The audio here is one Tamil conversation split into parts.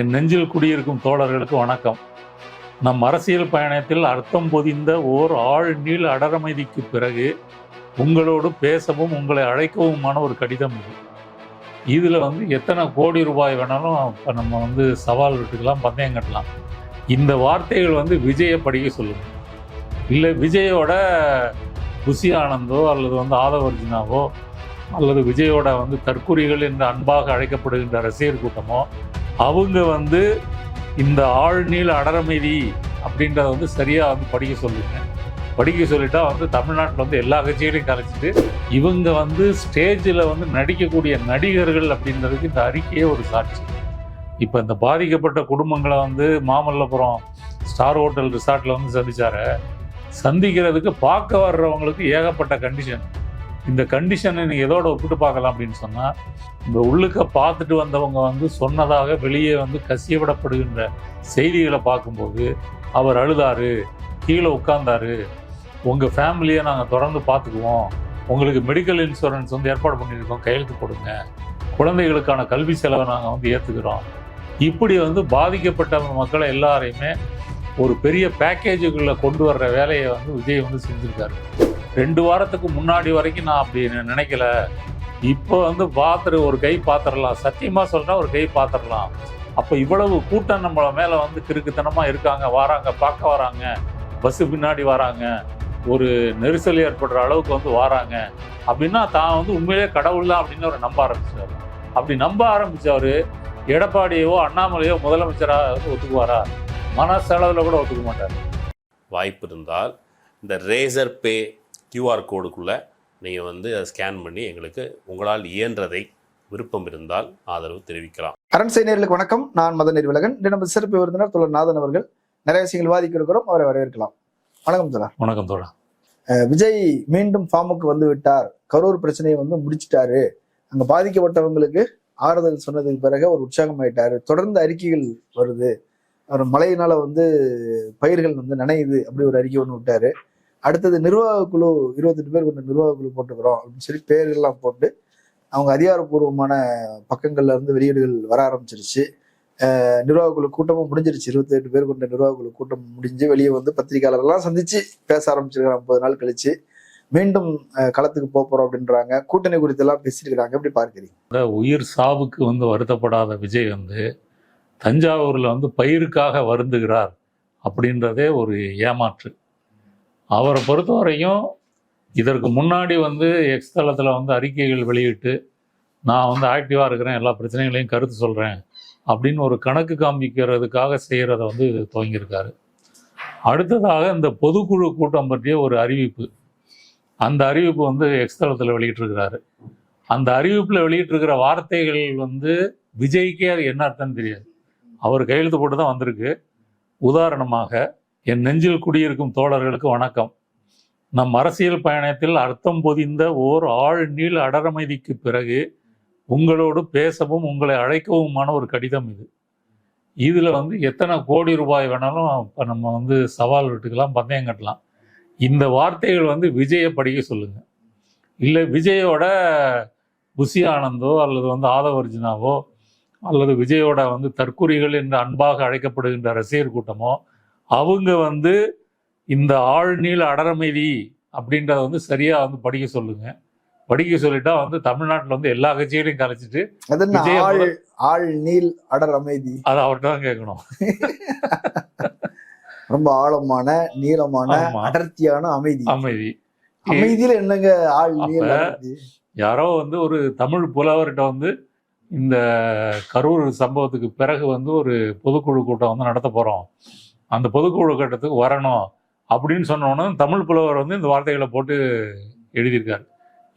என் நெஞ்சில் குடியிருக்கும் தோழர்களுக்கு வணக்கம். நம் அரசியல் பயணத்தில் அர்த்தம் பொதிந்த ஓர் ஆழ் நீள் அடரமைதிக்கு பிறகு உங்களோடு பேசவும் உங்களை அழைக்கவுமான ஒரு கடிதம் இது. இதில் வந்து எத்தனை கோடி ரூபாய் வேணாலும் இப்போ நம்ம வந்து சவால் விட்டுக்கலாம் பந்தயம் கட்டலாம். இந்த வார்த்தைகள் வந்து விஜயை படிக்க சொல்லுங்கள் இல்லை விஜயோட புசி ஆனந்தோ அல்லது வந்து ஆதவர்ஜினாவோ அல்லது விஜயோட வந்து தற்குறிகள் என்று அன்பாக அழைக்கப்படுகின்ற ரசிகர் கூட்டமோ அவங்க வந்து இந்த ஆழ்நீள அடரமைதி அப்படின்றத வந்து சரியாக வந்து படிக்க சொல்லுங்க படிக்க சொல்லிட்டா வந்து தமிழ்நாட்டில் வந்து எல்லா கட்சிகளையும் கலைச்சிட்டு இவங்க வந்து ஸ்டேஜில் வந்து நடிக்கக்கூடிய நடிகர்கள் அப்படின்றதுக்கு இந்த அறிக்கையே ஒரு சாட்சி. இப்போ இந்த பாதிக்கப்பட்ட குடும்பங்களை வந்து மாமல்லபுரம் ஸ்டார் ஹோட்டல் ரிசார்ட்டில் வந்து சந்திச்சார. சந்திக்கிறதுக்கு பார்க்க வர்றவங்களுக்கு ஏகப்பட்ட கண்டிஷன் இந்த கண்டிஷனை நீங்கள் எதோட ஒப்பிட்டு பார்க்கலாம் அப்படின்னு சொன்னால் இந்த உள்ளுக்க பார்த்துட்டு வந்தவங்க வந்து சொன்னதாக வெளியே வந்து கசியவிடப்படுகின்ற செய்திகளை பார்க்கும்போது அவர் அழுதாரு கீழே உட்கார்ந்தாரு உங்கள் ஃபேமிலியை நாங்கள் தொடர்ந்து பார்த்துக்குவோம். உங்களுக்கு மெடிக்கல் இன்சூரன்ஸ் வந்து ஏற்பாடு பண்ணியிருக்கோம். கையெழுத்து போடுங்க. குழந்தைகளுக்கான கல்வி செலவை நாங்கள் வந்து ஏற்றுக்கிறோம் இப்படி வந்து பாதிக்கப்பட்ட மக்களை எல்லாரையுமே ஒரு பெரிய பேக்கேஜுக்குள்ளே கொண்டு வர்ற வேலையை வந்து விஜய் வந்து செஞ்சுருக்காரு. ரெண்டு வாரத்துக்கு முன்னாடி வரைக்கும் நான் அப்படி நினைக்கல. இப்போ வந்து பாத்திர ஒரு கை பாத்திரலாம். சத்தியமாக சொல்கிறேன் ஒரு கை பார்த்துடலாம் அப்போ இவ்வளவு கூட்டம் நம்மளை மேலே வந்து கிறுக்குத்தனமாக இருக்காங்க. வராங்க பார்க்க வராங்க. பஸ்ஸு பின்னாடி வராங்க. ஒரு நெரிசல் ஏற்படுற அளவுக்கு வந்து வராங்க. அப்படின்னா தான் வந்து உண்மையிலே கடவுள் தான் அப்படின்னு அவர் நம்ப ஆரம்பிச்சார். அப்படி நம்ப ஆரம்பித்தவர் எடப்பாடியவோ அண்ணாமலையோ முதலமைச்சராக ஒத்துக்குவாரா? மனசளவில் கூட ஒத்துக்க மாட்டார். வாய்ப்பு இருந்தால் இந்த ரேசர் பே கியூஆர் கோடுக்குள்ளே நீங்கள் வந்து அதை ஸ்கேன் பண்ணி எங்களுக்கு உங்களால் இயன்றதை விருப்பம் இருந்தால் ஆதரவு தெரிவிக்கலாம். அரண்சை நேர்களுக்கு வணக்கம். நான் மதன் நிர்வலகன். நம்ம சிறப்பு விருந்தினர் தோழர் நாதன் அவர்கள் நிறைய விஷயங்கள் விவாதிக்க இருக்கிறோம். அவரை வரவேற்கலாம். வணக்கம் தோழர். வணக்கம் தோழா விஜய் மீண்டும் ஃபார்முக்கு வந்து விட்டார். கரூர் பிரச்சனையை வந்து முடிச்சிட்டாரு. அங்க பாதிக்கப்பட்டவங்களுக்கு ஆறுதல் சொன்னதுக்கு பிறகு ஒரு உற்சாகம் ஆயிட்டாரு தொடர்ந்து அறிக்கைகள் வருது. அவர் மழையினால வந்து பயிர்கள் வந்து நனையுது. அப்படி ஒரு அறிக்கை ஒன்று விட்டாரு. அடுத்தது நிர்வாக குழு இருபத்தெட்டு பேர் கொண்ட நிர்வாக குழு போட்டுக்கிறோம் அப்படின்னு சொல்லி பேரெல்லாம் போட்டு அவங்க அதிகாரப்பூர்வமான பக்கங்கள்ல இருந்து வெளியீடுகள் வர ஆரம்பிச்சிருச்சு. அஹ் நிர்வாக குழு கூட்டமும் முடிஞ்சிருச்சு. இருபத்தி எட்டு பேர் கொண்ட நிர்வாக குழு கூட்டம் முடிஞ்சு வெளியே வந்து பத்திரிகையாளர்லாம் சந்திச்சு பேச ஆரம்பிச்சிருக்காங்க. ஐம்பது நாள் கழிச்சு மீண்டும் களத்துக்கு போக போறோம் அப்படின்றாங்க. கூட்டணி குறித்து எல்லாம் பேசியிருக்கிறாங்க. எப்படி பார்க்கிறீங்க? இந்த உயிர் சாவுக்கு வந்து வருத்தப்படாத விஜய் வந்து தஞ்சாவூரில் வந்து பயிருக்காக வருந்துகிறார் அப்படின்றதே ஒரு ஏமாற்று. அவரை பொறுத்தவரையும் இதற்கு முன்னாடி வந்து எக்ஸ் தளத்தில் வந்து அறிக்கைகள் வெளியிட்டு நான் வந்து ஆக்டிவாக இருக்கிறேன் எல்லா பிரச்சனைகளையும் கருத்து சொல்கிறேன் அப்படின்னு ஒரு கணக்கு காமிக்கிறதுக்காக செய்கிறத வந்து துவங்கியிருக்காரு. அடுத்ததாக இந்த பொதுக்குழு கூட்டம் பற்றிய ஒரு அறிவிப்பு. அந்த அறிவிப்பு வந்து எக்ஸ் தளத்தில் வெளியிட்டிருக்கிறாரு. அந்த அறிவிப்பில் வெளியிட்டிருக்கிற வார்த்தைகள் வந்து விஜய்க்கே அது என்ன அர்த்தம்னு தெரியாது. அவர் கையெழுத்து போட்டு தான் வந்திருக்கு. உதாரணமாக என் நெஞ்சில் குடியிருக்கும் தோழர்களுக்கு வணக்கம். நம் அரசியல் பயணத்தில் அர்த்தம் பொதிந்த ஓர் ஆழ் நீள் அடரமைதிக்கு பிறகு உங்களோடு பேசவும் உங்களை அழைக்கவுமான ஒரு கடிதம் இது. இதில் வந்து எத்தனை கோடி ரூபாய் வேணாலும் இப்போ நம்ம வந்து சவால் விட்டுக்கலாம் பந்தயம் கட்டலாம். இந்த வார்த்தைகள் வந்து விஜயை படிக்க சொல்லுங்கள் இல்லை விஜயோட புசி ஆனந்தோ அல்லது வந்து ஆதவர்ஜினாவோ அல்லது விஜயோட வந்து தற்குறிகள் என்று அன்பாக அழைக்கப்படுகின்ற ரசிகர் கூட்டமோ அவங்க வந்து இந்த ஆழ்நீள அடரமைதி அப்படின்றத வந்து சரியா வந்து படிக்க சொல்லுங்க. படிக்க சொல்லிட்டா வந்து தமிழ்நாட்டில் வந்து எல்லா கட்சிகளையும் கலைச்சிட்டு ஆள் ஆள் நீல் அடர் அமைதி அதை அவர்கிட்ட தான் கேட்கணும். ரொம்ப ஆழமான நீளமான. அடர்த்தியான அமைதி. அமைதி. அமைதியில என்னங்க ஆள் நீல் யாரோ வந்து ஒரு தமிழ் புலவர்கிட்ட வந்து இந்த கரூர் சம்பவத்துக்கு பிறகு வந்து ஒரு பொதுக்குழு கூட்டம் வந்து நடத்த போகிறோம் அந்த பொதுக்குழு கட்டத்துக்கு வரணும் அப்படின்னு சொன்னோன்னே தமிழ் புலவர் வந்து இந்த வார்த்தைகளை போட்டு எழுதியிருக்காரு.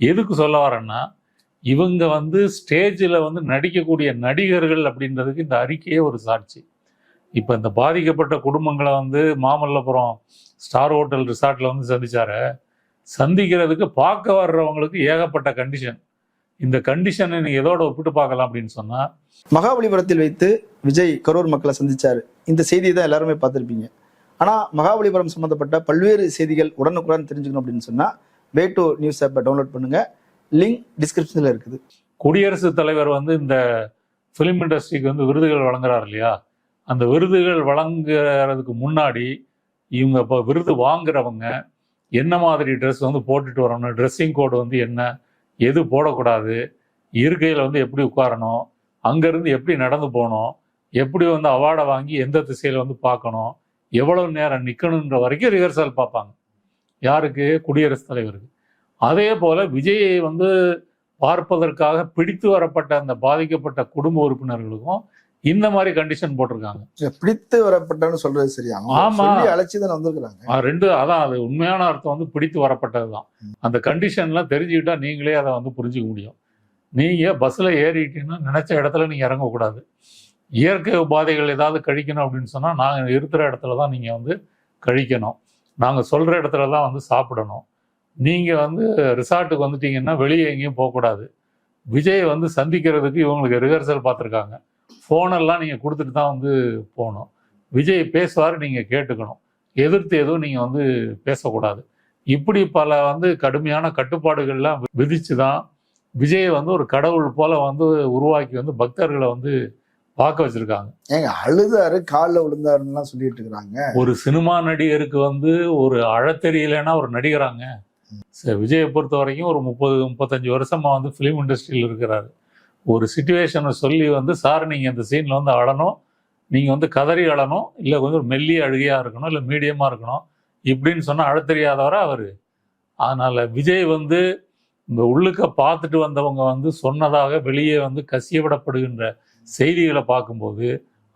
எதுக்கு சொல்ல வரேன்னா இவங்க வந்து ஸ்டேஜில் வந்து நடிக்கக்கூடிய நடிகர்கள் அப்படின்றதுக்கு இந்த அறிக்கையே ஒரு சாட்சி. இப்போ இந்த பாதிக்கப்பட்ட குடும்பங்களை வந்து மாமல்லபுரம் ஸ்டார் ஹோட்டல் ரிசார்ட்டில் வந்து சந்திச்சாரு. சந்திக்கிறதுக்கு பார்க்க வர்றவங்களுக்கு ஏகப்பட்ட கண்டிஷன் இந்த கண்டிஷனை நீங்கள் எதோட ஒப்பிட்டு பார்க்கலாம் அப்படின்னு சொன்னால் மகாபலிபுரத்தில் வைத்து விஜய் கரூர் மக்களை சந்திச்சாரு. இந்த செய்தியை தான் எல்லாருமே பார்த்திருப்பீங்க. ஆனா மகாபலிபுரம் சம்பந்தப்பட்ட பல்வேறு செய்திகள் உடனுக்குடன் தெரிஞ்சுக்கணும் அப்படின்னு சொன்னா வே டு நியூஸ் ஆப்பை டவுன்லோட் பண்ணுங்க. லிங்க் டிஸ்கிரிப்ஷன்ல இருக்குது. குடியரசுத் தலைவர் வந்து இந்த ஃபிலிம் இண்டஸ்ட்ரிக்கு வந்து விருதுகள் வழங்குறாரு இல்லையா? அந்த விருதுகள் வழங்குறதுக்கு முன்னாடி இவங்க இப்போ விருது வாங்குறவங்க என்ன மாதிரி ட்ரெஸ் வந்து போட்டுட்டு வரணும் ட்ரெஸ்ஸிங் கோடு வந்து என்ன எது போடக்கூடாது? இருக்கையில் வந்து எப்படி உட்காரணும்? அங்கேருந்து எப்படி நடந்து போகணும்? எப்படி வந்து அவார்டை வாங்கி எந்த திசையில் வந்து பார்க்கணும்? எவ்வளவு நேரம் நிற்கணுன்ற வரைக்கும் ரிஹர்சல் பார்ப்பாங்க. யாருக்கு? குடியரசுத் தலைவருக்கு. அதே போல் விஜயை வந்து பார்ப்பதற்காக பிடித்து வரப்பட்ட அந்த பாதிக்கப்பட்ட குடும்ப உறுப்பினர்களுக்கும் இந்த மாதிரி கண்டிஷன் போட்டிருக்காங்க. பிடித்து வரப்பட்டன்னு சொல்றது சரியா ஆமா. சொல்லி அழைச்சுதான் வந்திருக்கிறாங்க. ஆ, ரெண்டு அதான் அது உண்மையான அர்த்தம் வந்து பிடித்து வரப்பட்டது தான் அந்த கண்டிஷன்லாம் தெரிஞ்சுக்கிட்டா நீங்களே அதை வந்து புரிஞ்சுக்க முடியும். நீங்க பஸ்ல ஏறிட்டீங்கன்னா நினைச்ச இடத்துல நீங்க இறங்கக்கூடாது. இயற்கை உபாதைகள் ஏதாவது கழிக்கணும் அப்படின்னு சொன்னா நாங்க இருக்கிற இடத்துல தான் நீங்க வந்து கழிக்கணும். நாங்க சொல்ற இடத்துல தான் வந்து சாப்பிடணும். நீங்க வந்து ரிசார்ட்டுக்கு வந்துட்டீங்கன்னா வெளியே எங்கேயும் போகக்கூடாது. விஜய் வந்து சந்திக்கிறதுக்கு இவங்களுக்கு ரிஹர்சல் பார்த்துருக்காங்க. ஃபோனெல்லாம் நீங்கள் கொடுத்துட்டு தான் வந்து போகணும். விஜய் பேசுவார் நீங்கள் கேட்டுக்கணும். எதிர்த்து எதுவும் நீங்கள் வந்து பேசக்கூடாது. இப்படி பல வந்து கடுமையான கட்டுப்பாடுகள்லாம் வி- விதிச்சு தான் விஜயை வந்து ஒரு கடவுள் போல வந்து உருவாக்கி வந்து பக்தர்களை வந்து பார்க்க வச்சிருக்காங்க. ஏங்க அழுதாரு காலில் விழுந்தாருன்னு சொல்லிட்டு இருக்கிறாங்க. ஒரு சினிமா நடிகருக்கு வந்து ஒரு அழத் தெரியலைன்னா ஒரு நடிகராங்க. சரி, விஜயை பொறுத்த வரைக்கும் ஒரு முப்பது முப்பத்தஞ்சு வருஷமா வந்து ஃபிலிம் இண்டஸ்ட்ரியில் இருக்கிறாரு. ஒரு சுச்சுவேஷனை சொல்லி வந்து சார் நீங்கள் இந்த சீனில் வந்து அழணும். நீங்கள் வந்து கதறி அழணும். இல்லை கொஞ்சம் மெல்லிய அழுகையாக இருக்கணும். இல்லை மீடியமாக இருக்கணும். இப்படின்னு சொன்னால் அழத் தெரியாதவரை அவர்? அதனால் விஜய் வந்து இந்த உள்ளுக்க பார்த்துட்டு வந்தவங்க வந்து சொன்னதாக வெளியே வந்து கசியவிடப்படுகின்ற செய்திகளை பார்க்கும்போது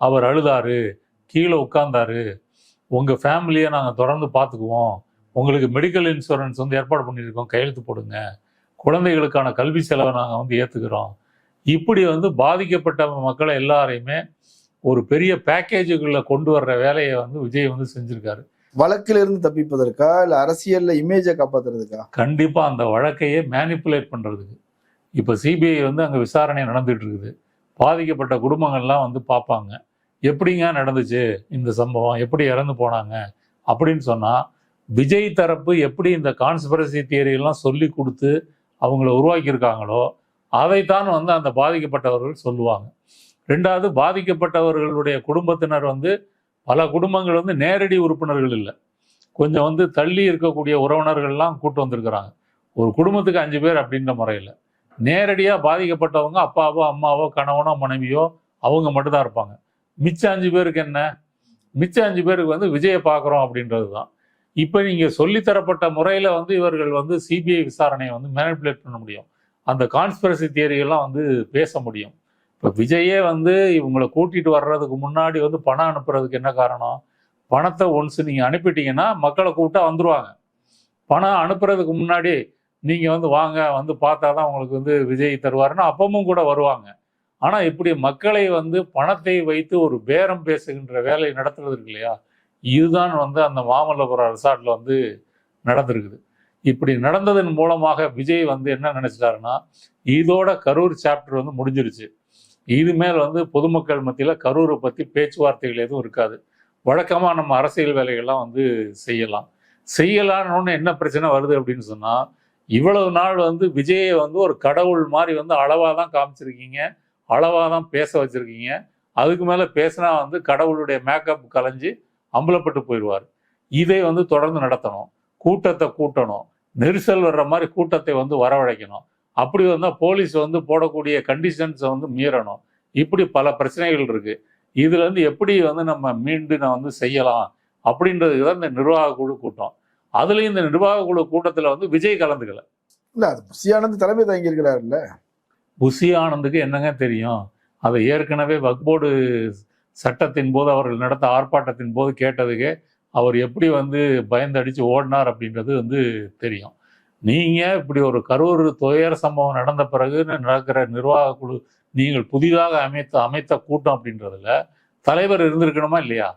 அவர் அழுதாரு. கீழே உட்கார்ந்தாரு. உங்கள் ஃபேமிலியை நாங்கள் தொடர்ந்து பார்த்துக்குவோம். உங்களுக்கு மெடிக்கல் இன்சூரன்ஸ் வந்து ஏற்பாடு பண்ணியிருக்கோம். கையெழுத்து போடுங்க. குழந்தைகளுக்கான கல்வி செலவை நாங்கள் வந்து ஏற்றுக்கிறோம் இப்படி வந்து பாதிக்கப்பட்ட மக்களை எல்லாரையுமே ஒரு பெரிய பேக்கேஜுக்குள்ளே கொண்டு வர்ற வேலையை வந்து விஜய் வந்து செஞ்சுருக்காரு. வழக்கிலிருந்து இருந்து தப்பிப்பதற்கா இல்ல அரசியல்ல இமேஜை காப்பாத்துறதுக்கா? கண்டிப்பாக அந்த வழக்கையே மேனிப்புலேட் பண்ணுறதுக்கு இப்போ சிபிஐ வந்து அங்கே விசாரணை நடந்துட்டு இருக்குது பாதிக்கப்பட்ட குடும்பங்கள்லாம் வந்து பார்ப்பாங்க எப்படிங்க நடந்துச்சு இந்த சம்பவம்? எப்படி இறந்து போனாங்க? அப்படின்னு சொன்னால் விஜய் தரப்பு எப்படி இந்த கான்ஸ்பிரசி தியரியெல்லாம் சொல்லி கொடுத்து அவங்கள உருவாக்கியிருக்காங்களோ அதைத்தான் வந்து அந்த பாதிக்கப்பட்டவர்கள் சொல்லுவாங்க. ரெண்டாவது பாதிக்கப்பட்டவர்களுடைய குடும்பத்தினர் வந்து பல குடும்பங்கள் வந்து நேரடி உறுப்பினர்கள் இல்லை. கொஞ்சம் வந்து தள்ளி இருக்கக்கூடிய உறவினர்கள்லாம் கூட்டு வந்திருக்கிறாங்க. ஒரு குடும்பத்துக்கு அஞ்சு பேர் அப்படின்ற முறையில். நேரடியாக பாதிக்கப்பட்டவங்க அப்பாவோ அம்மாவோ கணவனோ மனைவியோ அவங்க மட்டும்தான் இருப்பாங்க. மிச்சம் அஞ்சு பேருக்கு என்ன? மிச்சம் அஞ்சு பேருக்கு வந்து விஜயை பார்க்குறோம் அப்படின்றது தான் இப்போ நீங்கள் சொல்லித்தரப்பட்ட முறையில் வந்து இவர்கள் வந்து சிபிஐ விசாரணையை வந்து மேனிப்புலேட் பண்ண முடியும். அந்த கான்ஸ்பிரசி தியரியெல்லாம் வந்து பேச முடியும். இப்போ விஜயே வந்து இவங்களை கூட்டிட்டு வர்றதுக்கு முன்னாடி வந்து பணம் அனுப்புறதுக்கு என்ன காரணம்? பணத்தை ஒன்ஸ் நீங்கள் அனுப்பிட்டீங்கன்னா மக்களை கூப்பிட்டா வந்துடுவாங்க பணம் அனுப்புறதுக்கு முன்னாடி நீங்கள் வந்து வாங்க வந்து பார்த்தா தான் உங்களுக்கு வந்து விஜய் தருவாருன்னா அப்பமும் கூட வருவாங்க. ஆனால் இப்படி மக்களை வந்து பணத்தை வைத்து ஒரு பேரம் பேசுகின்ற வேலையை நடத்துறது இருக்கு இல்லையா? இதுதான் வந்து அந்த மாமல்லபுரம் ரிசார்ட்டில் வந்து நடந்திருக்குது. இப்படி நடந்ததன் மூலமாக விஜய் வந்து என்ன நினைச்சிட்டாருன்னா இதோட கரூர் சாப்டர் வந்து முடிஞ்சிருச்சு. இது மேல் வந்து பொதுமக்கள் மத்தியில் கரூரை பற்றி பேச்சுவார்த்தைகள் எதுவும் இருக்காது. வழக்கமாக நம்ம அரசியல் வேலைகள்லாம் வந்து செய்யலாம். செய்யலான்னு என்ன பிரச்சனை வருது அப்படின்னு சொன்னால் இவ்வளவு நாள் வந்து விஜயை வந்து ஒரு கடவுள் மாதிரி வந்து அளவாக தான் காமிச்சிருக்கீங்க அளவாக தான் பேச வச்சுருக்கீங்க. அதுக்கு மேலே பேசினா வந்து கடவுளுடைய மேக்கப் கலைஞ்சு அம்பலப்பட்டு போயிடுவார். இதை வந்து தொடர்ந்து நடத்தணும். கூட்டத்தை கூட்டணும். நெரிசல் வர்ற மாதிரி கூட்டத்தை வந்து வரவழைக்கணும். அப்படி வந்தால் போலீஸ் வந்து போடக்கூடிய கண்டிஷன்ஸை வந்து மீறணும். இப்படி பல பிரச்சனைகள் இருக்கு. இதுல இருந்து எப்படி வந்து நம்ம மீண்டு நான் வந்து செய்யலாம்? அப்படின்றதுக்கு தான் இந்த நிர்வாக குழு கூட்டம். அதுலயும் இந்த நிர்வாக குழு கூட்டத்துல வந்து விஜய் கலந்துக்கல. இல்ல அது புசியானந்த் தலைமை தாங்கி இருக்கிறாருல்ல. புசி ஆனந்துக்கு என்னங்க தெரியும்? அதை ஏற்கனவே வக்போர்டு சட்டத்தின் போது அவர்கள் நடத்த ஆர்ப்பாட்டத்தின் போது கேட்டதுக்கே அவர் எப்படி வந்து பயந்து அடித்து ஓடினார் அப்படின்றது வந்து தெரியும். நீங்கள் இப்படி ஒரு கரூர் துயர சம்பவம் நடந்த பிறகு நடக்கிற நிர்வாக குழு நீங்கள் புதிதாக அமைத்த அமைத்த கூட்டம் அப்படின்றதுல தலைவர் இருந்திருக்கணுமா இல்லையா?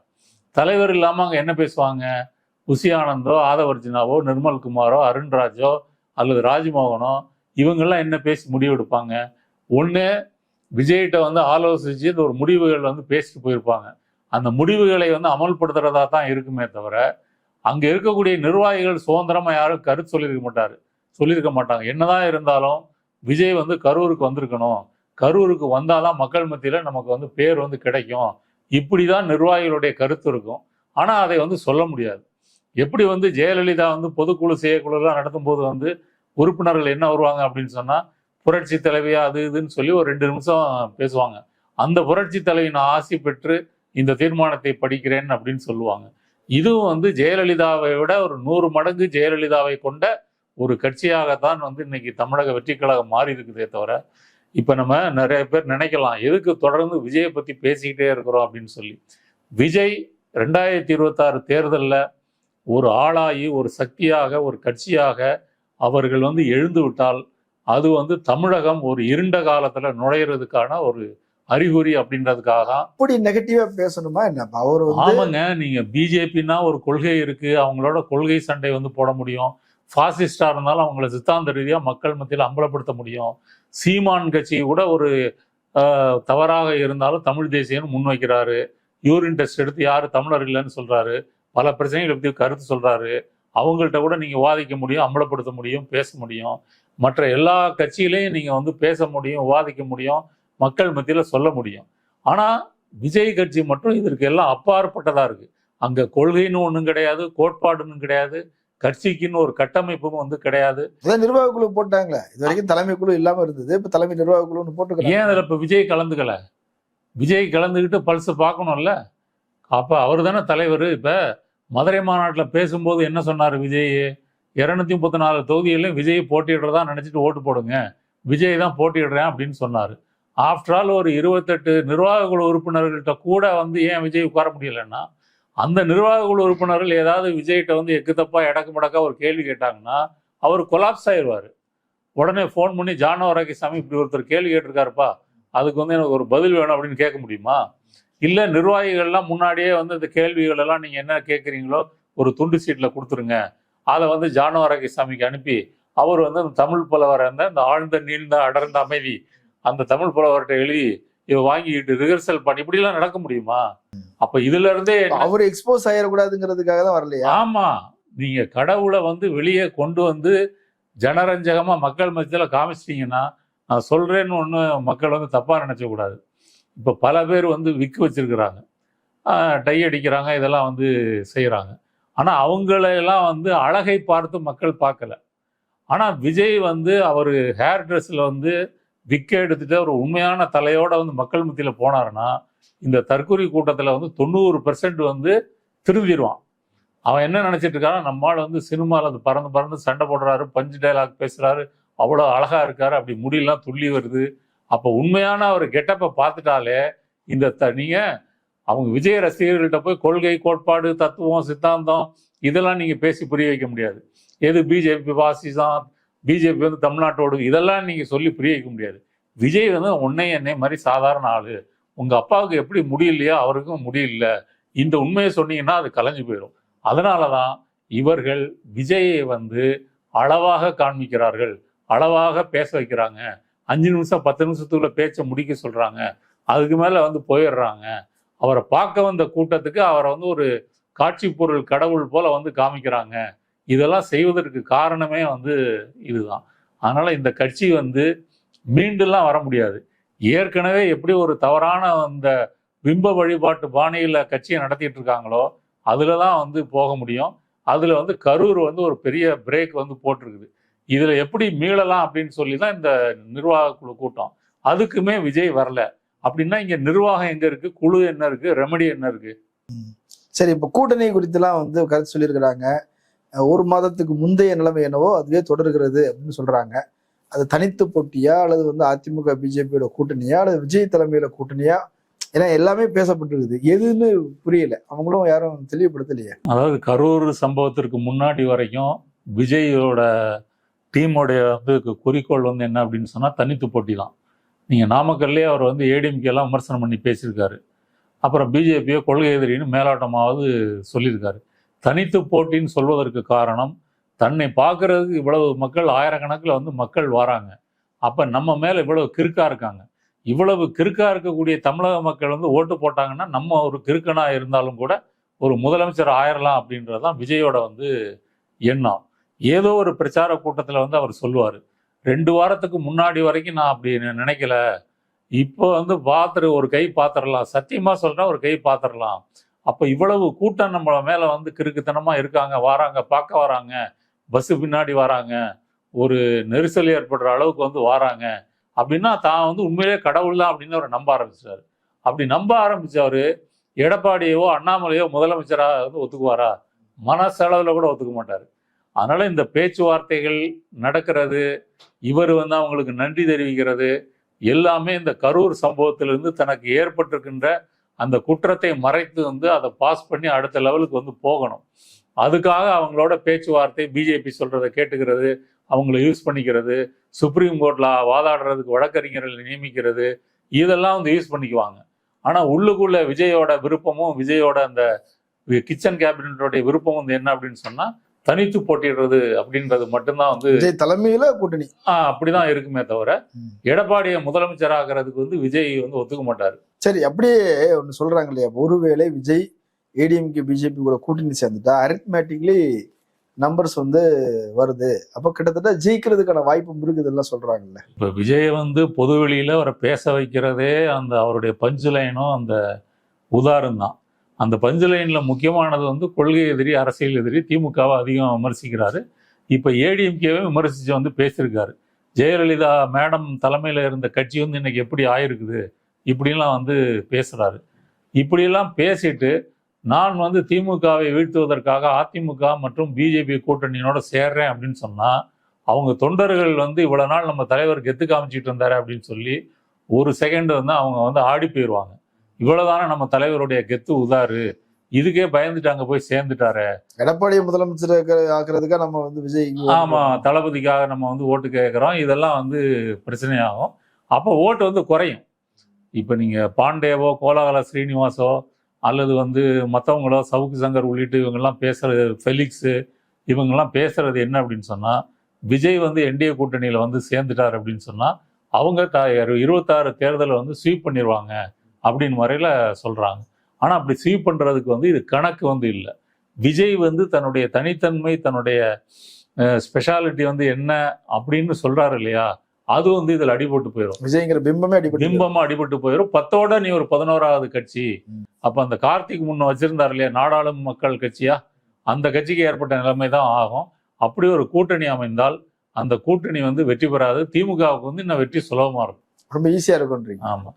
தலைவர் இல்லாமல் அங்கே என்ன பேசுவாங்க? புசி ஆனந்தோ ஆதவர்ஜினாவோ நிர்மல்குமாரோ அருண்ராஜோ அல்லது ராஜ்மோகனோ இவங்கெல்லாம் என்ன பேசி முடிவெடுப்பாங்க ஒன்று விஜய்கிட்ட வந்து ஆலோசித்து இந்த ஒரு முடிவுகள் வந்து பேசிட்டு போயிருப்பாங்க. அந்த முடிவுகளை வந்து அமல்படுத்துறதா தான் இருக்குமே தவிர அங்கே இருக்கக்கூடிய நிர்வாகிகள் சுதந்திரமாக யாரும் கருத்து சொல்லியிருக்க மாட்டார். சொல்லியிருக்க மாட்டாங்க. என்னதான் இருந்தாலும் விஜய் வந்து கரூருக்கு வந்திருக்கணும். கரூருக்கு வந்தாதான் மக்கள் மத்தியில் நமக்கு வந்து பேர் வந்து கிடைக்கும். இப்படி தான் நிர்வாகிகளுடைய கருத்து இருக்கும். ஆனால் அதை வந்து சொல்ல முடியாது. எப்படி வந்து ஜெயலலிதா வந்து பொதுக்குழு செய்யக்குழுலாம் நடத்தும் போது வந்து உறுப்பினர்கள் என்ன வருவாங்க அப்படின்னு சொன்னால் புரட்சி தலைவியா அது இதுன்னு சொல்லி ஒரு ரெண்டு நிமிஷம் பேசுவாங்க. அந்த புரட்சி தலைவியின் ஆசி பெற்று இந்த தீர்மானத்தை படிக்கிறேன் அப்படின்னு சொல்லுவாங்க. இதுவும் வந்து ஜெயலலிதாவை விட ஒரு நூறு மடங்கு ஜெயலலிதாவை கொண்ட ஒரு கட்சியாகத்தான் வந்து இன்னைக்கு தமிழக வெற்றி கழகம் மாறி இருக்குதே தவிர இப்போ நம்ம நிறைய பேர் நினைக்கலாம் எதுக்கு தொடர்ந்து விஜயை பற்றி பேசிக்கிட்டே இருக்கிறோம் அப்படின்னு சொல்லி. விஜய் ரெண்டாயிரத்தி இருபத்தாறு தேர்தலில் ஒரு ஆளாகி ஒரு சக்தியாக ஒரு கட்சியாக அவர்கள் வந்து எழுந்து விட்டால் அது வந்து தமிழகம் ஒரு இருண்ட காலத்தில் நுழையிறதுக்கான ஒரு அறிகுறி அப்படின்றதுக்காக தான். அப்படி நெகட்டிவா பேசணுமா என்ன? அவர் ஆமாங்க நீங்க பிஜேபின்னா ஒரு கொள்கை இருக்கு. அவங்களோட கொள்கை சண்டை வந்து போட முடியும். பாசிஸ்டா இருந்தாலும் அவங்கள சித்தாந்த ரீதியா மக்கள் மத்தியில் அம்பலப்படுத்த முடியும். சீமான் கட்சி கூட ஒரு தவறாக இருந்தாலும் தமிழ் தேசியன்னு முன்வைக்கிறாரு யூரின் டெஸ்ட் எடுத்து யாரு தமிழர் இல்லைன்னு சொல்றாரு. பல பிரச்சனைகளை பத்தி கருத்து சொல்றாரு. அவங்கள்ட்ட கூட நீங்க வாதிக்க முடியும் அம்பலப்படுத்த முடியும் பேச முடியும். மற்ற எல்லா கட்சியிலையும் நீங்க வந்து பேச முடியும் வாதிக்க முடியும். மக்கள் மத்தியில சொல்ல முடியும். ஆனா விஜய் கட்சி மட்டும் இதற்கு எல்லாம் அப்பாற்பட்டதா இருக்கு. அங்க கொள்கைன்னு ஒண்ணும் கிடையாது கோட்பாடுன்னு கிடையாது கட்சிக்குன்னு ஒரு கட்டமைப்பும் வந்து கிடையாது. நிர்வாக குழு போட்டாங்களே. இது வரைக்கும் தலைமை குழு இல்லாம இருந்தது. இப்ப தலைமை நிர்வாக குழுன்னு ஏன் போட்டுக்கிறாங்க அதுல இப்ப விஜய் கலந்துக்கல? விஜய் கலந்துக்கிட்டு பல்ஸ் பார்க்கணும்ல அப்ப அவர் தானே தலைவர். இப்ப மதுரை மாநாட்டில் பேசும்போது என்ன சொன்னார் விஜய்? இருநூத்தி முப்பத்தி நாலு தொகுதிகளிலும் விஜய் போட்டியிடுறதா நினைச்சிட்டு ஓட்டு போடுங்க. விஜய் தான் போட்டியிடுறேன் அப்படின்னு சொன்னார். ஆஃப்டர் ஆல் ஒரு இருபத்தெட்டு நிர்வாக குழு உறுப்பினர்கள்ட்ட கூட வந்து ஏன் விஜய் உட்கார முடியலன்னா அந்த நிர்வாக குழு உறுப்பினர்கள் ஏதாவது விஜய்கிட்ட வந்து எக்கு தப்பா இடக்கு மடக்கா ஒரு கேள்வி கேட்டாங்கன்னா அவர் கொலாப்ஸ் ஆயிடுவார். உடனே ஃபோன் பண்ணி ஜானோ சாமி இப்படி ஒருத்தர் கேள்வி கேட்டிருக்காருப்பா. அதுக்கு வந்து எனக்கு ஒரு பதில் வேணும் அப்படின்னு கேட்க முடியுமா? இல்லை நிர்வாகிகள்லாம் முன்னாடியே வந்து இந்த கேள்விகள் எல்லாம் நீங்கள் என்ன கேட்குறீங்களோ ஒரு துண்டு சீட்டில் கொடுத்துருங்க. அதை வந்து ஜானோ சாமிக்கு அனுப்பி அவர் வந்து அந்த தமிழ் புலவர் அந்த இந்த ஆழ்ந்த நீழ்ந்த அடர்ந்த அமைதி அந்த தமிழ் புலவர்கிட்ட எழுதி இவ வாங்கிக்கிட்டு ரிஹர்சல் பண்ணி இப்படிலாம் நடக்க முடியுமா? அப்ப இதுல இருந்தே அவர் எக்ஸ்போஸ் ஆயிடக்கூடாதுங்கிறதுக்காக தான் வரலையா? ஆமா. நீங்க கடவுளை வந்து வெளியே கொண்டு வந்து ஜனரஞ்சகமா மக்கள் மத்தியில காமிச்சிட்டீங்கன்னா நான் சொல்றேன்னு ஒண்ணு மக்கள் வந்து தப்பா நினைச்ச கூடாது. இப்ப பல பேர் வந்து விக்கு வச்சிருக்கிறாங்க. டை அடிக்கிறாங்க இதெல்லாம் வந்து செய்யறாங்க ஆனா அவங்களையெல்லாம் வந்து அழகை பார்த்து மக்கள் பார்க்கல. ஆனா விஜய் வந்து அவர் ஹேர் ட்ரெஸ்ல வந்து விக்கை எடுத்துட்டு ஒரு உண்மையான தலையோட வந்து மக்கள் மத்தியில் போனாருன்னா இந்த தற்கொலை கூட்டத்தில் வந்து தொண்ணூறு பெர்சன்ட் வந்து திருந்திடுவான் அவன் என்ன நினச்சிட்டு இருக்கானா நம்மால் வந்து சினிமாவில் அது பறந்து பறந்து சண்டை போடுறாரு பஞ்சு டைலாக் பேசுகிறாரு அவ்வளோ அழகாக இருக்காரு அப்படி முடியெல்லாம் துள்ளி வருது. அப்போ உண்மையான அவர் கெட்டப்பை பார்த்துட்டாலே இந்த த நீங்கள் அவங்க விஜய் ரசிகர்கள்ட்ட போய் கொள்கை கோட்பாடு தத்துவம் சித்தாந்தம் இதெல்லாம் நீங்கள் பேசி புரிய வைக்க முடியாது. எது பிஜேபி பாசிசம் பிஜேபி வந்து தமிழ்நாட்டோடு இதெல்லாம் நீங்கள் சொல்லி புரிய வைக்க முடியாது. விஜய் வந்து உன்னை என்னை மாதிரி சாதாரண ஆள். உங்கள் அப்பாவுக்கு எப்படி முடியலையோ அவருக்கும் முடியல. இந்த உண்மையை சொன்னீங்கன்னா அது கலைஞ்சு போயிடும் அதனாலதான் இவர்கள் விஜயை வந்து அளவாக காண்பிக்கிறார்கள். அளவாக பேச வைக்கிறாங்க. அஞ்சு நிமிஷம் பத்து நிமிஷத்துக்குள்ள பேச்சை முடிக்க சொல்கிறாங்க அதுக்கு மேலே வந்து போயிடுறாங்க. அவரை பார்க்க வந்த கூட்டத்துக்கு அவரை வந்து ஒரு காட்சி பொருள் கடவுள் போல வந்து காமிக்கிறாங்க. இதெல்லாம் செய்வதற்கு காரணமே வந்து இதுதான். அதனால இந்த கட்சி வந்து மீண்டுலாம் வர முடியாது. ஏற்கனவே எப்படி ஒரு தவறான அந்த பிம்ப வழிபாட்டு பாணியில் கட்சியை நடத்திட்டு இருக்காங்களோ அதில் தான் வந்து போக முடியும். அதில் வந்து கரூர் வந்து ஒரு பெரிய பிரேக் வந்து போட்டிருக்குது. இதில் எப்படி மீளலாம் அப்படின்னு சொல்லி தான் இந்த நிர்வாக குழு கூட்டம். அதுக்குமே விஜய் வரல. அப்படின்னா இங்கே நிர்வாகம் எங்கே இருக்குது குழு என்ன இருக்கு? ரெமடி என்ன இருக்குது சரி இப்போ கூட்டணி குறித்துலாம் வந்து கருத்து சொல்லியிருக்கிறாங்க. ஒரு மாதத்துக்கு முந்தைய நிலைமை என்னவோ அதுவே தொடர்கிறது அப்படின்னு சொல்றாங்க. அது தனித்து போட்டியா அல்லது வந்து அதிமுக பிஜேபியோட கூட்டணியா அல்லது விஜய் தலைமையில கூட்டணியா? ஏன்னா எல்லாமே பேசப்பட்டிருக்குது. எதுன்னு புரியல. அவங்களும் யாரும் தெளிவுபடுத்தலையே. அதாவது கரூர் சம்பவத்திற்கு முன்னாடி வரைக்கும் விஜயோட டீமோடைய வந்து குறிக்கோள் வந்து என்ன அப்படின்னு சொன்னா தனித்து போட்டி தான் நீங்க நாமக்கல்லே அவர் வந்து ஏடிஎம்கே எல்லாம் விமர்சனம் பண்ணி பேசியிருக்காரு. அப்புறம் பிஜேபியை கொள்கை எதிரின்னு மேலோட்டமாவது சொல்லியிருக்காரு. தனித்து போட்டின்னு சொல்வதற்கு காரணம் தன்னை பார்க்கறதுக்கு இவ்வளவு மக்கள் ஆயிரக்கணக்கில் வந்து மக்கள் வராங்க. அப்ப நம்ம மேல இவ்வளவு கிறுக்கா இருக்காங்க. இவ்வளவு கிறுக்கா இருக்கக்கூடிய தமிழக மக்கள் வந்து ஓட்டு போட்டாங்கன்னா நம்ம ஒரு கிறுக்கனா இருந்தாலும் கூட ஒரு முதலமைச்சர் ஆயிரலாம் அப்படின்றதுதான் விஜயோட வந்து எண்ணம். ஏதோ ஒரு பிரச்சார கூட்டத்தில் வந்து அவர் சொல்லுவார். ரெண்டு வாரத்துக்கு முன்னாடி வரைக்கும் நான் அப்படி நினைக்கல. இப்போ வந்து பாத்திர ஒரு கை பாத்திரலாம். சத்தியமா சொல்கிறேன் ஒரு கை பாத்திரலாம். அப்போ இவ்வளவு கூட்டம் நம்ம மேலே வந்து கிறுக்குத்தனமாக இருக்காங்க. வராங்க பார்க்க வராங்க. பஸ்ஸு பின்னாடி வராங்க. ஒரு நெரிசல் ஏற்படுற அளவுக்கு வந்து வராங்க. அப்படின்னா தான் வந்து உண்மையிலே கடவுள் தான் அப்படின்னு அவர் நம்ப ஆரம்பிச்சார். அப்படி நம்ப ஆரம்பித்தவர் எடப்பாடியவோ அண்ணாமலையோ முதலமைச்சராக வந்து ஒத்துக்குவாரா? மனசளவில் கூட ஒத்துக்க மாட்டார். அதனால் இந்த பேச்சுவார்த்தைகள் நடக்கிறது இவர் வந்து அவங்களுக்கு நன்றி தெரிவிக்கிறது எல்லாமே இந்த கரூர் சம்பவத்திலிருந்து தனக்கு ஏற்பட்டிருக்கின்ற அந்த குற்றத்தை மறைத்து வந்து அதை பாஸ் பண்ணி அடுத்த லெவலுக்கு வந்து போகணும். அதுக்காக அவங்களோட பேச்சுவார்த்தை பிஜேபி சொல்றதை கேட்டுக்கிறது அவங்கள யூஸ் பண்ணிக்கிறது சுப்ரீம் கோர்ட்ல வாதாடுறதுக்கு வழக்கறிஞர்களை நியமிக்கிறது இதெல்லாம் வந்து யூஸ் பண்ணிக்குவாங்க. ஆனா உள்ளுக்குள்ள விஜயோட விருப்பமும் விஜயோட அந்த கிச்சன் கேபினட்டோடைய விருப்பம் வந்து என்ன அப்படின்னு சொன்னா தனித்து போட்டிடுறது அப்படின்றது மட்டும்தான் வந்து விஜய் தலைமையில கூட்டணி. ஆஹ் அப்படிதான் இருக்குமே தவிர. எடப்பாடியை முதலமைச்சர் ஆகிறதுக்கு வந்து விஜய் வந்து ஒத்துக்க மாட்டாரு. சரி அப்படியே ஒன்று சொல்கிறாங்க இல்லையா ஒருவேளை விஜய் ஏடிஎம்கே பிஜேபி கூட கூட்டணி சேர்ந்துட்டா அரித்மேட்டிக்லி நம்பர்ஸ் வந்து வருது. அப்ப கிட்டத்தட்ட ஜெயிக்கிறதுக்கான வாய்ப்பும் இருக்குதுல்லாம் சொல்றாங்கல்ல. இப்ப விஜய் வந்து பொது வெளியில அவரை பேச வைக்கிறதே அந்த அவருடைய பஞ்சு லைனும் அந்த உதாரணம் தான். அந்த பஞ்சு லைன்ல முக்கியமானது வந்து கொள்கை எதிரி அரசியல் எதிரி திமுகவை அதிகம் விமர்சிக்கிறாரு. இப்ப ஏடிஎம்கேவே விமர்சிச்சு வந்து பேசியிருக்காரு. ஜெயலலிதா மேடம் தலைமையில இருந்த கட்சி வந்து இன்னைக்கு எப்படி ஆயிருக்குது? இப்படிலாம் வந்து பேசுறாரு. இப்படியெல்லாம் பேசிட்டு நான் வந்து திமுகவை வீழ்த்துவதற்காக அதிமுக மற்றும் பிஜேபி கூட்டணியோட சேர்றேன் அப்படின்னு சொன்னா அவங்க தொண்டர்கள் வந்து இவ்வளவு நாள் நம்ம தலைவர் கெத்து காமிச்சிட்டு இருந்தாரு அப்படின்னு சொல்லி ஒரு செகண்ட் வந்து அவங்க வந்து ஆடி போயிடுவாங்க இவ்வளவுதானே நம்ம தலைவருடைய கெத்து உதாரு. இதுக்கே பயந்துட்டு அங்க போய் சேர்ந்துட்டாரு. எடப்பாடியை முதலமைச்சர் ஆக்க- ஆக்குறதுக்காக நம்ம வந்து விஜய் ஆமா தளபதிக்காக நம்ம வந்து ஓட்டு கேட்குறோம் இதெல்லாம் வந்து பிரச்சனையாகும். அப்போ ஓட்டு வந்து குறையும். இப்போ நீங்கள் பாண்டேவோ கோலாகல ஸ்ரீனிவாசோ அல்லது வந்து மற்றவங்களோ சவுக்கு சங்கர் உள்ளிட்டு இவங்கெல்லாம் பேசுகிறது ஃபெலிக்ஸு இவங்கெல்லாம் பேசுகிறது என்ன அப்படின்னு சொன்னால் விஜய் வந்து என்டிஏ கூட்டணியில் வந்து சேர்ந்துட்டார் அப்படின்னு சொன்னால் அவங்க த இருபத்தாறு தேர்தலை வந்து ஸ்வீப் பண்ணிடுவாங்க அப்படின்னு வரையில் சொல்கிறாங்க ஆனால் அப்படி ஸ்வீப் பண்ணுறதுக்கு வந்து இது கணக்கு வந்து இல்லை. விஜய் வந்து தன்னுடைய தனித்தன்மை தன்னுடைய ஸ்பெஷாலிட்டி வந்து என்ன அப்படின்னு சொல்கிறாரு இல்லையா அது வந்து இதுல அடிபட்டு போயிடும் விஜய்ங்கிற பிம்பமே அடிபட்டு பிம்பமா அடிபட்டு போயிடும் பத்தோட நீ ஒரு பதினோராவது கட்சி. அப்ப அந்த கார்த்திக் முன்ன வச்சிருந்தார் இல்லையா நாடாளும் மக்கள் கட்சியா? அந்த கட்சிக்கு ஏற்பட்ட நிலைமை தான் ஆகும். அப்படி ஒரு கூட்டணி அமைந்தால் அந்த கூட்டணி வந்து வெற்றி பெறாது. திமுகவுக்கு வந்து இன்னும் வெற்றி சுலபமா இருக்கும். ரொம்ப ஈஸியா இருக்கும்ன்றீங்க. ஆமா.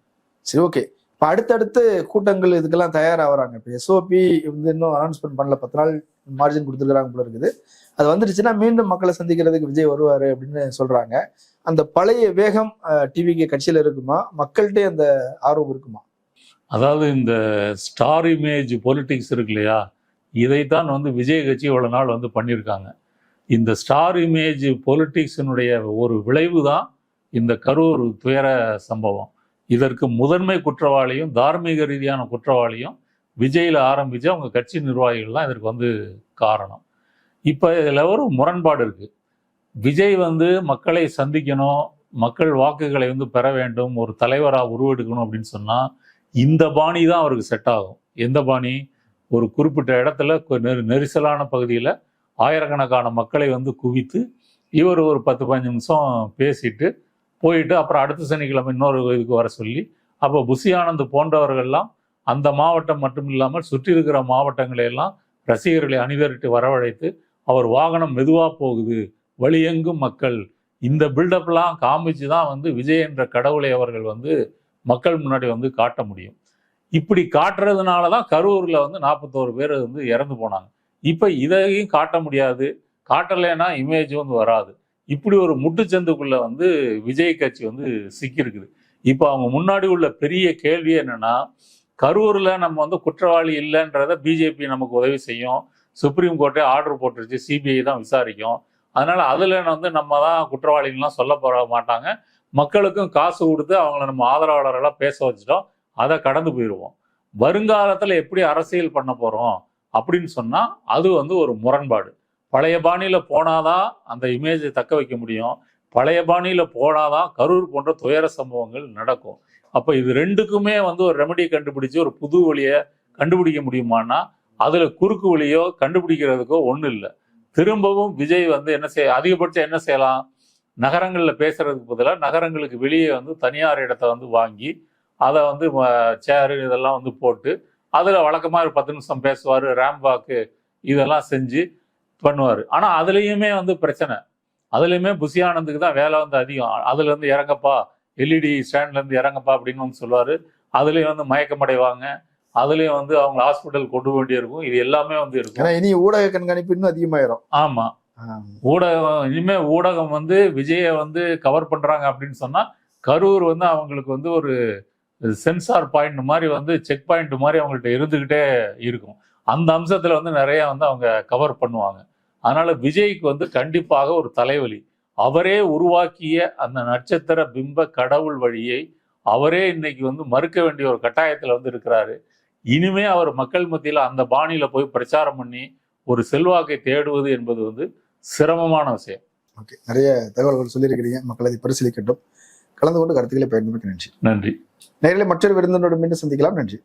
சரி ஓகே இப்போ அடுத்தடுத்து கூட்டங்கள் இதுக்கெல்லாம் தயாராகிறாங்க. இப்போ எஸ்ஓபி வந்து இன்னும் அனௌன்ஸ்மெண்ட் பண்ணல. பத்து நாள் மார்ஜின் கொடுத்துருக்குறாங்க போல இருக்குது. அது வந்துருச்சுன்னா மீண்டும் மக்களை சந்திக்கிறதுக்கு விஜய் வருவார் அப்படின்னு சொல்கிறாங்க அந்த பழைய வேகம் டிவிக்கு கட்சியில் இருக்குமா? மக்கள்கிட்டே அந்த ஆர்வம் இருக்குமா? அதாவது இந்த ஸ்டார் இமேஜ் பொலிட்டிக்ஸ் இருக்கு இல்லையா? இதைத்தான் வந்து விஜய் கட்சி இவ்வளோ நாள் வந்து பண்ணியிருக்காங்க. இந்த ஸ்டார் இமேஜ் பொலிட்டிக்ஸினுடைய ஒரு விளைவு தான் இந்த கரூர் துயர சம்பவம். இதற்கு முதன்மை குற்றவாளியும் தார்மீக ரீதியான குற்றவாளியும் விஜயில் ஆரம்பித்து அவங்க கட்சி நிர்வாகிகள் தான் இதற்கு வந்து காரணம். இப்போ இதில் ஒரு முரண்பாடு இருக்குது விஜய் வந்து மக்களை சந்திக்கணும் மக்கள் வாக்குகளை வந்து பெற வேண்டும் ஒரு தலைவராக உருவெடுக்கணும் அப்படின்னு சொன்னால் இந்த பாணி தான் அவருக்கு செட் ஆகும். எந்த பாணி? ஒரு குறிப்பிட்ட இடத்துல கொ- நெரு நெரிசலான பகுதியில் ஆயிரக்கணக்கான மக்களை வந்து குவித்து இவர் ஒரு பத்து பதினஞ்சு நிமிஷம் பேசிட்டு போயிட்டு அப்புறம் அடுத்த சனிக்கிழமை இன்னொரு இதுக்கு வர சொல்லி அப்போ புசி ஆனந்த் போன்றவர்கள்லாம் அந்த மாவட்டம் மட்டும் இல்லாமல் சுற்றி இருக்கிற மாவட்டங்களை எல்லாம் ரசிகர்களை அணிதிரட்டி வரவழைத்து அவர் வாகனம் மெதுவாக போகுது வழியெங்கும் மக்கள். இந்த பில்டப்லாம் காமிச்சு தான் வந்து விஜய் என்ற கடவுளை அவர்கள் வந்து மக்கள் முன்னாடி வந்து காட்ட முடியும். இப்படி காட்டுறதுனால தான் கரூரில் வந்து நாற்பத்தோரு பேர் வந்து இறந்து போனாங்க. இப்போ இதையும் காட்ட முடியாது. காட்டலைன்னா இமேஜ் வந்து வராது. இப்படி ஒரு முட்டுச்சந்துக்குள்ள வந்து விஜய் கட்சி வந்து சிக்கியிருக்குது. இப்போ அவங்க முன்னாடி உள்ள பெரிய கேள்வி என்னன்னா கரூரில் நம்ம வந்து குற்றவாளி இல்லைன்றத பிஜேபி நமக்கு உதவி செய்யும். சுப்ரீம் கோர்ட்டே ஆர்டர் போட்டுருச்சு சிபிஐ தான் விசாரிக்கும். அதனால அதில் வந்து நம்ம தான் குற்றவாளிகள்லாம் சொல்ல போற மாட்டாங்க. மக்களுக்கும் காசு கொடுத்து அவங்கள நம்ம ஆதரவாளர்களாக பேச வச்சுட்டோம். அதை கடந்து போயிடுவோம் வருங்காலத்தில் எப்படி அரசியல் பண்ண போகிறோம் அப்படின்னு சொன்னால் அது வந்து ஒரு முரண்பாடு. பழைய பாணியில் போனாதான் அந்த இமேஜை தக்க வைக்க முடியும். பழைய பாணியில் போனாதான் கரூர் போன்ற துயர சம்பவங்கள் நடக்கும். அப்போ இது ரெண்டுக்குமே வந்து ஒரு ரெமடியை கண்டுபிடிச்சு ஒரு புது வழியை கண்டுபிடிக்க முடியுமான்னா அதில் குறுக்கு வழியோ கண்டுபிடிக்கிறதுக்கோ ஒன்றும் இல்லை. திரும்பவும் விஜய் வந்து என்ன செய்ய அதிகபட்சம் என்ன செய்யலாம்? நகரங்களில் பேசுறதுக்கு பதிலாக நகரங்களுக்கு வெளியே வந்து தனியார் இடத்த வந்து வாங்கி அதை வந்து சேரு இதெல்லாம் வந்து போட்டு அதில் வழக்கமாக ஒரு பத்து நிமிஷம் பேசுவார் ரேம்பாக்கு இதெல்லாம் செஞ்சு பண்ணுவார். ஆனால் அதுலேயுமே வந்து பிரச்சனை. அதுலேயுமே புசி ஆனந்துக்கு தான் வேலை வந்து அதிகம். அதுல இருந்து இறங்கப்பா எல்இடி ஸ்டாண்ட்ல இருந்து இறங்கப்பா அப்படின்னு வந்து சொல்லுவாரு. அதுலயும் வந்து மயக்கமடைவாங்க அதுலயும் வந்து அவங்க ஹாஸ்பிட்டல் கொண்டு வேண்டியிருக்கும். இது எல்லாமே வந்து இருக்கும். ஏன்னா இனி ஊடக கண்காணிப்பு இன்னும் அதிகமாயிரும். ஆமா. ஊடகம் இனிமே ஊடகம் வந்து விஜயை வந்து கவர் பண்றாங்க அப்படின்னு சொன்னா கரூர் வந்து அவங்களுக்கு வந்து ஒரு சென்சார் பாயிண்ட் மாதிரி வந்து செக் பாயிண்ட் மாதிரி அவங்கள்ட்ட இருந்துகிட்டே இருக்கும். அந்த அம்சத்துல வந்து நிறைய வந்து அவங்க கவர் பண்ணுவாங்க. அதனால விஜய்க்கு வந்து கண்டிப்பாக ஒரு தலைவலி. அவரே உருவாக்கிய அந்த நட்சத்திர பிம்ப கடவுள் வழியை அவரே இன்னைக்கு வந்து மறுக்க வேண்டிய ஒரு கட்டாயத்துல வந்து இருக்கிறாரு. இனிமே அவர் மக்கள் மத்தியில அந்த பாணியில போய் பிரச்சாரம் பண்ணி ஒரு செல்வாக்கை தேடுவது என்பது வந்து சிரமமான விஷயம். ஓகே. நிறைய தகவல்கள் சொல்லியிருக்கிறீங்க. மக்கள் அதை பரிசீலிக்கட்டும். கலந்து கொண்டு கருத்துக்களை பயன்படுத்த நன்றி. நன்றி. நேரில் மற்றொரு விருந்தினோடு மீண்டும் சந்திக்கலாம். நன்றி.